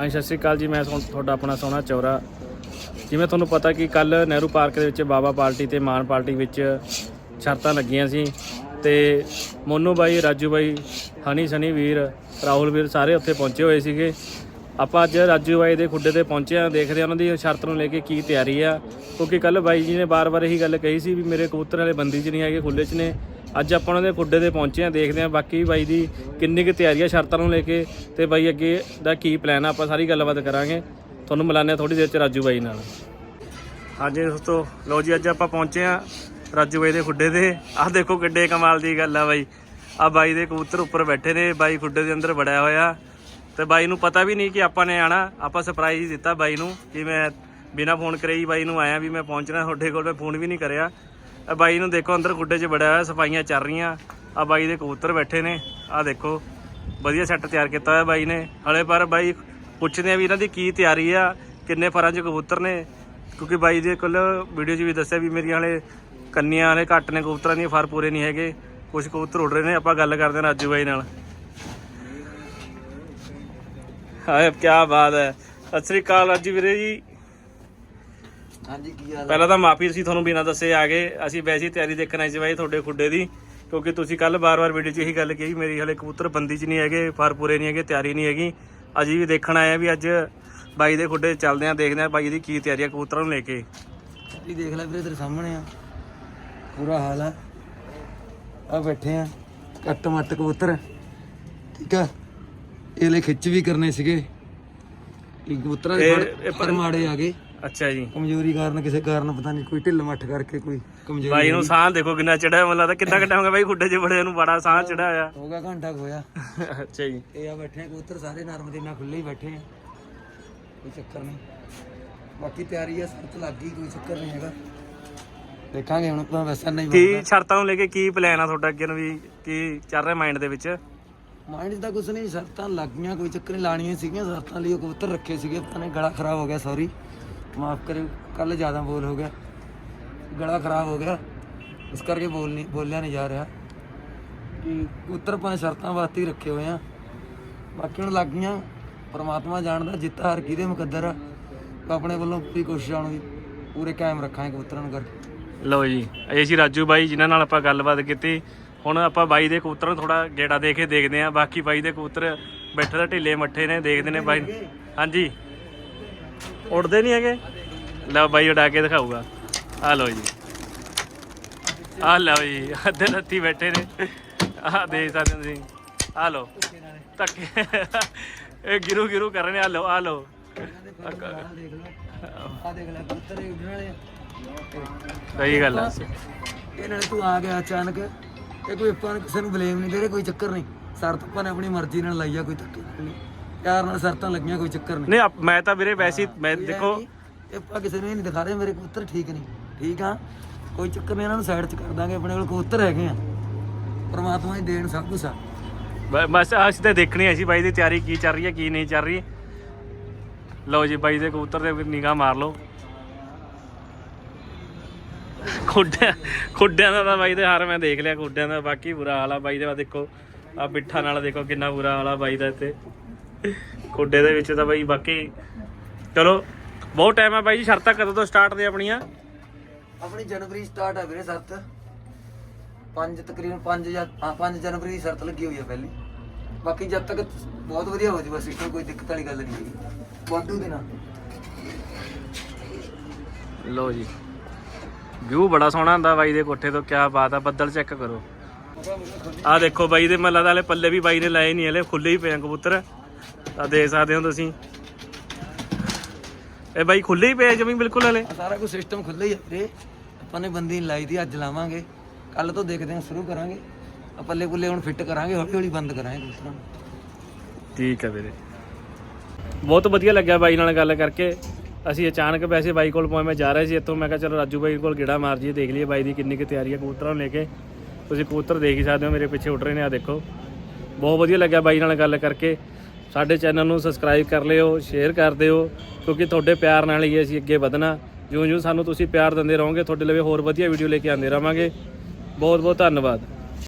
ਹਾਂਜੀ, ਸਤਿ ਸ਼੍ਰੀ ਅਕਾਲ ਜੀ। ਮੈਂ ਸੋਹਣ- ਤੁਹਾਡਾ ਆਪਣਾ ਸੋਹਣਾ ਚੌਰਾ। ਜਿਵੇਂ ਤੁਹਾਨੂੰ ਪਤਾ ਕਿ ਕੱਲ ਨਹਿਰੂ ਪਾਰਕ ਦੇ ਵਿੱਚ ਬਾਬਾ ਪਾਰਟੀ ਤੇ ਮਾਨ ਪਾਰਟੀ ਵਿੱਚ ਸ਼ਰਤਾਂ ਲੱਗੀਆਂ ਸੀ ਤੇ ਮੋਨੂ ਬਾਈ, ਰਾਜੂ ਬਾਈ, ਹਨੀ ਸਨੀ ਵੀਰ, ਰਾਹੁਲ ਵੀਰ ਸਾਰੇ ਉੱਥੇ ਪਹੁੰਚੇ ਹੋਏ ਸੀਗੇ। ਆਪਾਂ ਅੱਜ ਰਾਜੂ ਬਾਈ ਦੇ ਖੁੱਡੇ ਤੇ ਪਹੁੰਚੇ ਆ ਦੇਖਦੇ ਹਾਂ ਉਹਨਾਂ ਦੀ ਸ਼ਰਤ ਨੂੰ ਲੈ ਕੇ ਕੀ ਤਿਆਰੀ ਆ। ਕਿਉਂਕਿ ਕੱਲ ਬਾਈ ਜੀ ਨੇ ਬਾਰ-ਬਾਰ ਇਹੀ ਗੱਲ ਕਹੀ ਸੀ ਵੀ ਮੇਰੇ ਕਬੂਤਰ ਵਾਲੇ ਬੰਦੀ 'ਚ ਨਹੀਂ ਹੈਗੇ ਖੁੱਲੇ 'ਚ ਨੇ। ਅੱਜ ਆਪਾਂ ਉਹਨਾਂ ਦੇ ਖੁੱਡੇ ਤੇ ਪਹੁੰਚੇ ਆ ਦੇਖਦੇ ਆ ਬਾਕੀ ਬਾਈ ਦੀ ਕਿੰਨੀ ਕੁ ਤਿਆਰੀ ਆ ਸ਼ਰਤਾਂ ਨੂੰ ਲੈ ਕੇ ਤੇ ਬਾਈ ਅੱਗੇ ਦਾ ਕੀ ਪਲਾਨ ਆ, ਆਪਾਂ ਸਾਰੀ ਗੱਲਬਾਤ ਕਰਾਂਗੇ। ਤੁਹਾਨੂੰ ਮਿਲਾਨੇ ਆ ਥੋੜੀ ਦੇਰ ਚ ਰਾਜੂ ਬਾਈ ਨਾਲ। ਹਾਂਜੀ ਦੋਸਤੋ ਲੋ ਜੀ, ਅੱਜ ਆਪਾਂ ਪਹੁੰਚੇ ਆ ਰਾਜੂ ਬਾਈ ਦੇ ਖੁੱਡੇ ਤੇ। ਆਹ ਦੇਖੋ ਕਿੱਡੇ ਕਮਾਲ ਦੀ ਗੱਲ ਆ ਬਾਈ। ਆ ਬਾਈ ਦੇ ਕਬੂਤਰ ਉੱਪਰ ਬੈਠੇ ਨੇ, ਬਾਈ ਖੁੱਡੇ ਦੇ ਅੰਦਰ ਵੜਿਆ ਹੋਇਆ। ਤੇ ਬਾਈ ਨੂੰ ਪਤਾ ਵੀ ਨਹੀਂ ਕਿ ਆਪਾਂ ਨੇ ਆਣਾ ਆਪਾਂ ਸਰਪ੍ਰਾਈਜ਼ ਦਿੱਤਾ ਬਾਈ ਨੂੰ ਕਿ ਮੈਂ ਬਿਨਾ ਫੋਨ ਕਰੇ ਹੀ ਬਾਈ ਨੂੰ ਆਇਆ ਵੀ ਮੈਂ ਪਹੁੰਚਣਾ, ਤੁਹਾਡੇ ਕੋਲ ਮੈਂ ਫੋਨ ਵੀ ਨਹੀਂ ਕਰਿਆ। ਆ ਬਾਈ ਨੂੰ ਦੇਖੋ, ਅੰਦਰ ਗੁੱਡੇ 'ਚ ਬੜਿਆ ਹੋਇਆ, ਸਫਾਈਆਂ ਚੱਲ ਰਹੀਆਂ। ਆ ਬਾਈ ਦੇ ਕਬੂਤਰ ਬੈਠੇ ਨੇ। ਆ ਦੇਖੋ, ਵਧੀਆ ਸੈੱਟ ਤਿਆਰ ਕੀਤਾ ਹੋਇਆ ਬਾਈ ਨੇ। ਹਲੇ ਪਰ ਬਾਈ ਪੁੱਛਦੇ ਆ ਵੀ ਇਹਨਾਂ ਦੀ ਕੀ ਤਿਆਰੀ ਆ, ਕਿੰਨੇ ਫਰਾਂ 'ਚ ਕਬੂਤਰ ਨੇ। ਕਿਉਂਕਿ ਬਾਈ ਦੇ ਕੋਲ ਵੀਡੀਓ 'ਚ ਵੀ ਦੱਸਿਆ ਵੀ ਮੇਰੀਆਂ ਹਲੇ ਕੰਨੀਆਂ ਹਲੇ ਘੱਟ ਨੇ, ਕਬੂਤਰਾਂ ਦੀਆਂ ਫਰ ਪੂਰੇ ਨਹੀਂ ਹੈਗੇ। ਕੁਝ ਕਬੂਤਰ ਉੱਡ ਰਹੇ ਨੇ, ਆਪਾਂ ਗੱਲ ਕਰਦੇ ਹਾਂ ਰਾਜੂ ਬਾਈ ਨਾਲ। ਹਾਏ ਕੀ ਬਾਤ ਹੈ। ਸਤਿ ਸ੍ਰੀ ਅਕਾਲ ਰਾਜੂ ਵੀਰੇ ਜੀ। ਹਾਂਜੀ ਕੀ ਹਾਲ ਪਹਿਲਾਂ ਤਾਂ ਮਾਫੀ ਅਸੀਂ ਤੁਹਾਨੂੰ ਬਿਨਾਂ ਦੱਸੇ ਆ ਗਏ। ਅਸੀਂ ਵੈਸੇ ਹੀ ਤਿਆਰੀ ਦੇਖਣ ਆਏ ਸੀ ਬਾਈ ਤੁਹਾਡੇ ਖੁੱਡੇ ਦੀ ਕਿਉਂਕਿ ਤੁਸੀਂ ਕੱਲ ਬਾਰ-ਬਾਰ ਵੀਡੀਓ 'ਚ ਇਹੀ ਗੱਲ ਕਹੀ ਮੇਰੀ ਹਲੇ ਕਬੂਤਰ ਬੰਦੀ 'ਚ ਨਹੀਂ ਹੈਗੇ ਫਰ ਪੂਰੇ ਨਹੀਂ ਹੈਗੇ ਤਿਆਰੀ ਨਹੀਂ ਹੈਗੀ। ਅਜੀ ਵੀ ਦੇਖਣ ਆਏ ਆ ਵੀ ਅੱਜ ਬਾਈ ਦੇ ਖੁੱਡੇ ਚੱਲਦੇ ਆ ਦੇਖਦੇ ਆ ਬਾਈ ਦੀ ਕੀ ਤਿਆਰੀ ਆ ਕਬੂਤਰਾਂ ਨੂੰ ਲੈ ਕੇ। ਜੀ ਦੇਖ ਲੈ ਵੀਰੇ ਤੇਰੇ ਸਾਹਮਣੇ ਆ। ਪੂਰਾ ਹਾਲ ਆ। ਆ ਬੈਠੇ ਆ ਕੱਟ ਮੱਟ ਕਬੂਤਰ। ਠੀਕ ਆ? ਇਹ ਲੈ ਖਿੱਚ ਵੀ ਕਰਨੇ ਸੀਗੇ। ਇਹ ਕਬੂਤਰਾਂ ਦੇ ਇਹ- ਇਹ ਫੜ ਮਾੜੇ ਆ ਗਏ। ਅੱਛਾ ਜੀ। ਕਮਜ਼ੋਰੀ ਕਾਰਨ ਕਿਸੇ ਕਾਰਨ ਪਤਾ ਨਹੀਂ ਕੋਈ ਢਿੱਲ ਮੱਠ ਕਰਕੇ ਕੋਈ ਕਮਜ਼ੋਰੀ ਬਾਈ ਨੂੰ ਸਾਹ ਦੇਖੋ ਕਿੰਨਾ ਚੜਿਆ ਮੈਨੂੰ ਲੱਗਦਾ ਕਿੰਨਾ ਘੰਟਾ ਹੋ ਗਿਆ ਬਾਈ ਖੁੱਡੇ 'ਚ ਬੜੇ ਨੂੰ ਬੜਾ ਸਾਹ ਚੜਿਆ ਹੋਇਆ। ਹੋ ਗਿਆ ਘੰਟਾ ਹੋਇਆ। ਅੱਛਾ ਜੀ। ਇਹ ਆ ਬੈਠੇ ਕਬੂਤਰ ਸਾਰੇ ਨਰਮ ਦੇ ਨਾਲ ਖੁੱਲੇ ਹੀ ਬੈਠੇ ਆ। ਕੋਈ ਚੱਕਰ ਨਹੀਂ। ਬਾਕੀ ਤਿਆਰੀ ਆ ਸਰਤ ਲੱਗ ਗਈ ਕੋਈ ਚੱਕਰ ਨਹੀਂ ਹੈਗਾ। ਦੇਖਾਂਗੇ ਹੁਣ ਆਪਾਂ ਵੈਸਾ ਨਹੀਂ ਕੀ ਸ਼ਰਤਾਂ ਨੂੰ ਲੈ ਕੇ ਕੀ ਪਲਾਨ ਆ ਤੁਹਾਡਾ ਅੱਗੇ ਨੂੰ ਵੀ ਕੀ ਚੱਲ ਰਿਹਾ ਮਾਈਂਡ ਦੇ ਵਿੱਚ? ਮਾਈਂਡ ਦਾ ਕੁਛ ਨਹੀਂ ਸ਼ਰਤਾਂ ਲੱਗ ਗਈਆਂ ਕੋਈ ਚੱਕਰ ਨਹੀਂ ਲਾਣੀਆਂ ਸੀਗੀਆਂ। ਸ਼ਰਤਾਂ ਲਈ ਉਹ ਕਬੂਤਰ ਰੱਖੇ ਸੀਗੇ ਪਤਾ ਨਹੀਂ ਗਲਾ ਖਰਾਬ ਹੋ ਗਿਆ ਸੌਰੀ ਮਾਫ ਕਰਿਓ ਕੱਲ ਜ਼ਿਆਦਾ ਬੋਲ ਹੋ ਗਿਆ। ਗਲਾ ਖਰਾਬ ਹੋ ਗਿਆ। ਇਸ ਕਰਕੇ ਬੋਲ ਨਹੀਂ, ਬੋਲਿਆ ਨਹੀਂ ਜਾ ਰਿਹਾ। ਕਿ ਕਬੂਤਰ ਪੰਜ ਸ਼ਰਤਾਂ ਵਾਸਤੇ ਰੱਖੇ ਹੋਏ ਆ। ਬਾਕੀ ਹੁਣ ਲੱਗ ਗਈਆਂ। ਪਰਮਾਤਮਾ ਜਾਣਦਾ, ਜਿੱਤ ਹਾਰ ਕਿਹਦੇ ਮੁਕੱਦਰ ਆ। ਆਪਣੇ ਵੱਲੋਂ ਪੂਰੀ ਕੋਸ਼ਿਸ਼ ਆਉਣ ਦੀ ਪੂਰੇ ਕਾਇਮ ਰੱਖਾਂਗੇ ਕਬੂਤਰਾਂ ਨੂੰ ਕਰਕੇ। ਲਓ ਜੀ, ਇਹ ਸੀ ਰਾਜੂ ਬਾਈ, ਜਿਨ੍ਹਾਂ ਨਾਲ ਆਪਾਂ ਗੱਲਬਾਤ ਕੀਤੀ। ਹੁਣ ਆਪਾਂ ਬਾਈ ਦੇ ਕਬੂਤਰ ਨੂੰ ਥੋੜਾ ਗੇੜਾ ਦੇ ਕੇ ਦੇਖਦੇ ਆਂ ਬਾਕੀ ਬਾਈ ਦੇ ਕਬੂਤਰ ਬੈਠੇ ਤਾਂ ਢਿੱਲੇ ਮੱਠੇ ਨੇ, ਦੇਖਦੇ ਨੇ ਬਾਈ ਹਾਂਜੀ। ਉੜਦੇ ਨਹੀਂ ਹੈਗੇ? ਲਓ ਬਾਈ ਉਡਾ ਕੇ ਦਿਖਾਊਗਾ। ਆ ਲਓ ਜੀ। ਆ ਲਓ ਜੀ ਅੱਧੇ ਲੱਤੀ ਬੈਠੇ ਨੇ। ਆ ਦੇਖ ਸਕਦੇ ਤੁਸੀਂ। ਆ ਲਓ। ਧੱਕੇ। ਇਹ ਗਿਰੂ ਗਿਰੂ ਕਰ ਰਹੇ ਨੇ। ਆ ਲਓ ਆ ਲਓ। ਆ ਦੇਖ ਲੈ ਉੱਡਣ ਵਾਲੇ ਸਹੀ ਗੱਲ ਆ। ਇਹ ਨਾਲੇ ਤੂੰ ਆ ਗਿਆ ਅਚਾਨਕ। ਇਹ ਕੋਈ ਆਪਾਂ ਨੂੰ ਕਿਸੇ ਨੂੰ ਬਲੇਮ ਨਹੀਂ ਦੇ ਰਹੇ ਕੋਈ ਚੱਕਰ ਨਹੀਂ। ਸ਼ਰਤ ਆਪਾਂ ਨੇ ਆਪਣੀ ਮਰਜ਼ੀ ਨਾਲ ਲਾਈ ਆ ਕੋਈ ਧੱਕੇ ਨਹੀਂ। ਪਿਆਰ ਨਾਲ ਸ਼ਰਤਾਂ ਲੱਗੀਆਂ ਕੋਈ ਚੱਕਰ ਨਹੀਂ। ਨਹੀਂ ਆਪ- ਮੈਂ ਤਾਂ ਵੀਰੇ ਵੈਸੇ ਹੀ ਮੈਂ ਦੇਖੋ ਇਹ ਆਪਾਂ ਕਿਸੇ ਨੂੰ ਇਹ ਨਹੀਂ ਦਿਖਾ ਰਹੇ ਮੇਰੇ ਕਬੂਤਰ ਠੀਕ ਨਹੀਂ। ਠੀਕ ਆ? ਕੋਈ ਚੱਕਰ ਨਹੀਂ ਇਹਨਾਂ ਨੂੰ ਸਾਈਡ 'ਚ ਕਰ ਦਾਂਗੇ ਆਪਣੇ ਕੋਲ ਕਬੂਤਰ ਹੈਗੇ ਆ। ਪਰਮਾਤਮਾ ਦੀ ਦੇਣ ਸਭ ਕੁਝ ਆ। ਬ- ਬਸ ਅਸੀਂ ਤਾਂ ਦੇਖਣੀ ਹੈ ਸੀ ਬਾਈ ਦੀ ਤਿਆਰੀ ਕੀ ਚੱਲ ਰਹੀ ਹੈ ਕੀ ਨਹੀਂ ਚੱਲ ਰਹੀ। ਲਓ ਜੀ ਬਾਈ ਦੇ ਕਬੂਤਰ ਤੇ ਨਿਗਾਹ ਮਾਰ ਲਓ। ਖੁੱਡਿਆਂ ਖੁੱਡਿਆਂ ਦਾ ਤਾਂ ਬਾਈ ਦੇ ਹਾਰ ਮੈਂ ਦੇਖ ਲਿਆ ਖੁੱਡਿਆਂ ਦਾ ਬਾਕੀ ਬੁਰਾ ਹਾਲ ਆ। ਬਾਈ ਦੇ ਵਾ ਦੇਖੋ ਆ ਪਿੱਠਾ ਨਾਲ ਦੇਖੋ ਕਿੰਨਾ ਬੁਰਾ ਹਾਲ ਆ ਬਾਈ ਦਾ ਇੱਥੇ। ਖੁੱਡੇ ਦੇ ਵਿੱਚ ਤਾਂ ਬਾਈ ਬਾਕੀ ਚਲੋ ਬਹੁਤ ਟਾਈਮ ਆ ਬਾਈ ਜੀ ਸ਼ਰਤਾਂ ਕਦੋਂ ਤੋਂ ਸਟਾਰਟ ਦੇ ਆਪਣੀਆਂ? ਆਪਣੀ ਜਨਵਰੀ ਸਟਾਰਟ ਆ ਵੀਰੇ ਸ਼ਰਤ 5 ਤਕਰੀਬਨ 5 ਜਾਂ ਹਾਂ 5 ਜਨਵਰੀ ਦੀ ਸ਼ਰਤ ਲੱਗੀ ਹੋਈ ਆ ਪਹਿਲੀ। ਬਾਕੀ ਜਦ ਤੱਕ ਬਹੁਤ ਵਧੀਆ ਹੋ ਜਾਊਗਾ ਸਿਸਟਮ ਕੋਈ ਦਿੱਕਤ ਵਾਲੀ ਗੱਲ ਨਹੀਂ ਹੈਗੀ। ਵਾਧੂ ਦੇ ਨਾਲ ਲਓ ਜੀ। ਵਿਊ ਬੜਾ ਸੋਹਣਾ ਹੁੰਦਾ ਬਾਈ ਦੇ ਕੋਠੇ ਤੋਂ ਕਿਆ ਬਾਤ ਆ ਬੱਦਲ ਚੈੱਕ ਕਰੋ। ਆ ਦੇਖੋ ਬਾਈ ਦੇ ਮੱਲਾ ਵਾਲੇ ਪੱਲੇ ਵੀ ਬਾਈ ਨੇ ਲਾਏ ਨਹੀਂ ਹਲੇ ਖੁੱਲੇ ਹੀ ਪਏ ਆ ਕਬੂਤਰ। ਆ ਦੇਖ ਸਕਦੇ ਹੋ ਤੁਸੀਂ। ਇਹ ਬਾਈ ਖੁੱਲੇ ਹੀ ਪਏ ਜਮੀ ਬਿਲਕੁਲ ਹਲੇ। ਸਾਰਾ ਕੁਝ ਸਿਸਟਮ ਖੁੱਲ੍ਹਾ ਹੀ ਆ ਵੀਰੇ। ਆਪਾਂ ਨੇ ਬੰਦੀ ਨੀ ਲਾਈ ਦੀ ਅੱਜ ਲਾਵਾਂਗੇ। ਕੱਲ ਤੋਂ ਦੇਖਦੇ ਹਾਂ ਸ਼ੁਰੂ ਕਰਾਂਗੇ। ਆ ਪੱਲੇ ਪੁੱਲੇ ਹੁਣ ਫਿੱਟ ਕਰਾਂਗੇ ਹੌਲੀ ਹੌਲੀ ਬੰਦ ਕਰਾਂਗੇ ਨੂੰ ਠੀਕ ਹੈ ਵੀਰੇ। ਬਹੁਤ ਵਧੀਆ ਲੱਗਿਆ ਬਾਈ ਨਾਲ ਗੱਲ ਕਰਕੇ। ਅਸੀਂ ਅਚਾਨਕ ਵੈਸੇ ਬਾਈ ਕੋਲ ਪਹੁੰਚ ਮੈਂ ਜਾ ਰਿਹਾ ਸੀ ਇੱਥੋਂ। ਮੈਂ ਕਿਹਾ ਚਲੋ ਰਾਜੂ ਬਾਈ ਕੋਲ ਗੇੜਾ ਮਾਰ ਜੀਏ ਦੇਖ ਲਈਏ ਬਾਈ ਦੀ ਕਿੰਨੀ ਕੁ ਤਿਆਰੀ ਹੈ ਕਬੂਤਰਾਂ ਨੂੰ ਲੈ ਕੇ। ਤੁਸੀਂ ਕਬੂਤਰ ਦੇਖ ਹੀ ਸਕਦੇ ਹੋ ਮੇਰੇ ਪਿੱਛੇ ਉੱਡ ਰਹੇ ਨੇ ਆ ਦੇਖੋ। ਬਹੁਤ ਵਧੀਆ ਲੱਗਿਆ ਬਾਈ ਨਾਲ ਗੱਲ ਕਰਕੇ। ਸਾਡੇ ਚੈਨਲ ਨੂੰ ਸਬਸਕ੍ਰਾਈਬ ਕਰ ਲਿਓ ਸ਼ੇਅਰ ਕਰ ਦਿਓ, ਕਿਉਂਕਿ ਤੁਹਾਡੇ ਪਿਆਰ ਨਾਲ ਹੀ ਅਸੀਂ ਅੱਗੇ ਵਧਣਾ। ਜਿਉਂ ਜਿਉਂ ਸਾਨੂੰ ਤੁਸੀਂ ਪਿਆਰ ਦਿੰਦੇ ਰਹੋਗੇ, ਤੁਹਾਡੇ ਲਈ ਹੋਰ ਵਧੀਆ ਵੀਡੀਓ ਲੈ ਕੇ ਆਉਂਦੇ ਰਵਾਂਗੇ ਬਹੁਤ ਬਹੁਤ ਧੰਨਵਾਦ।